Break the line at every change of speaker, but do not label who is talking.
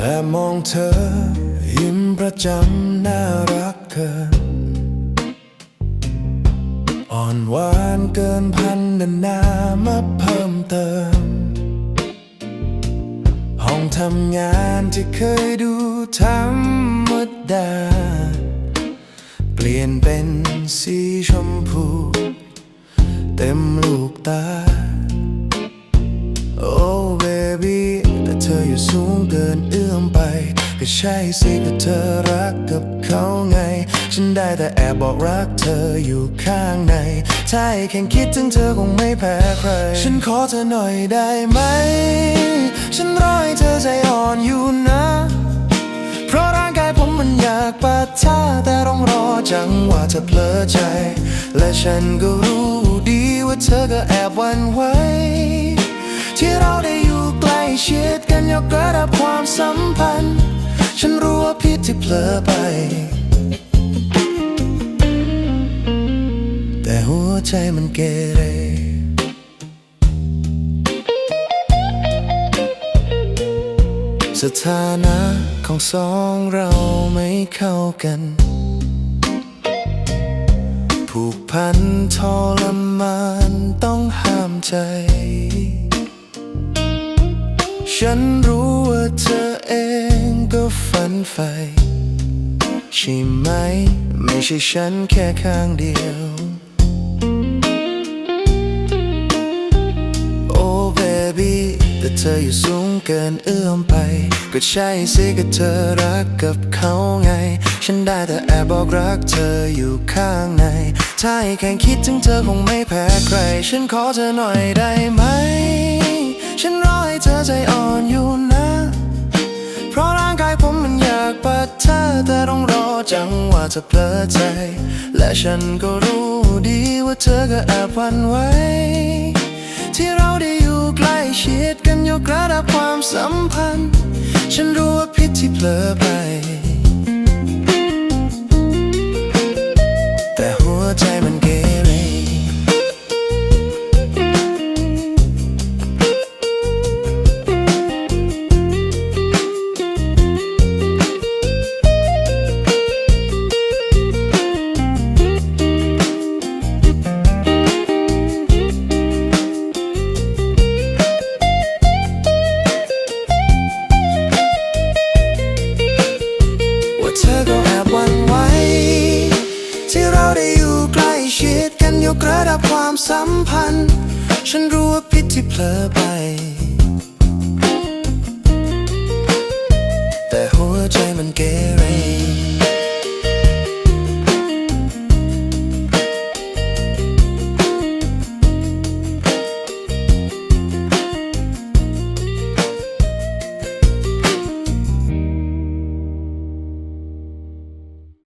และมองเธอ ยิ้มประจำน่ารักเกิน อ่อนหวานเกินพันนานามาเพิ่มเติม ห้องทำงานที่เคยดูธรรมดา เปลี่ยนเป็นสีชมพู เต็มลูกตาโอ้เบบี ธออยู่สูงเกินเอื้อมไป ก็ใช่สิก็เธอรักกับเขาไง ฉันได้แต่แอบบอกรักเธออยู่ข้างในถ้าให้แค่คิดถึงเธอคงไม่แพ้ใคร ฉันขอเธอหน่อยได้ไหม ฉันรอให้เธอใจอ่อนอยู่นะ เพราะร่างกายผมมันอยากปะทะแต่ต้องรอจังหวะเธอเพลอใจ และฉันก็รู้ดีว่าเธอก็แอบหวันไหวที่เราได้ ชิดกันยกระดับความสัมพันธ์ ฉันรู้ว่าผิดที่เผลอไป แต่หัวใจมันเกเรสถานะของสองเราไม่เข้ากัน ผูกพันทรมานต้องห้ามใจ ฉันรู้ว่าเธอเองก็ฝันใฝ่ใช่ไหม ไม่ใช่ฉันแค่ข้างเดียว โอ้เบบี้แต่เธออยู่สูงเกินเอื้อมไป ก็ใช่สิก็เธอรักกับเขาไง ฉันได้แต่แอบบอกรักเธออยู่ข้างใน ถ้าให้แค่คิดถึงเธอคงไม่แพ้ใคร ฉันขอเธอหน่อยได้ไหม ฉันรอ เธอใจอ่อนอยู่นะ เพราะร่างกายผมมันอยากปะทะแต่ต้องรอจังหวะเธอเพลอใจ และฉันก็รู้ดีว่าเธอก็แอบหวันไหวที่เราได้อยู่ใกล้ชิดกันยกระดับความสัมพันธ์ ฉันรู้ว่าพิษที่เพลอไป ระดับความสัมพันธ์ ฉันรู้ว่าผิดที่เผลอไป แต่หัวใจมันเกเร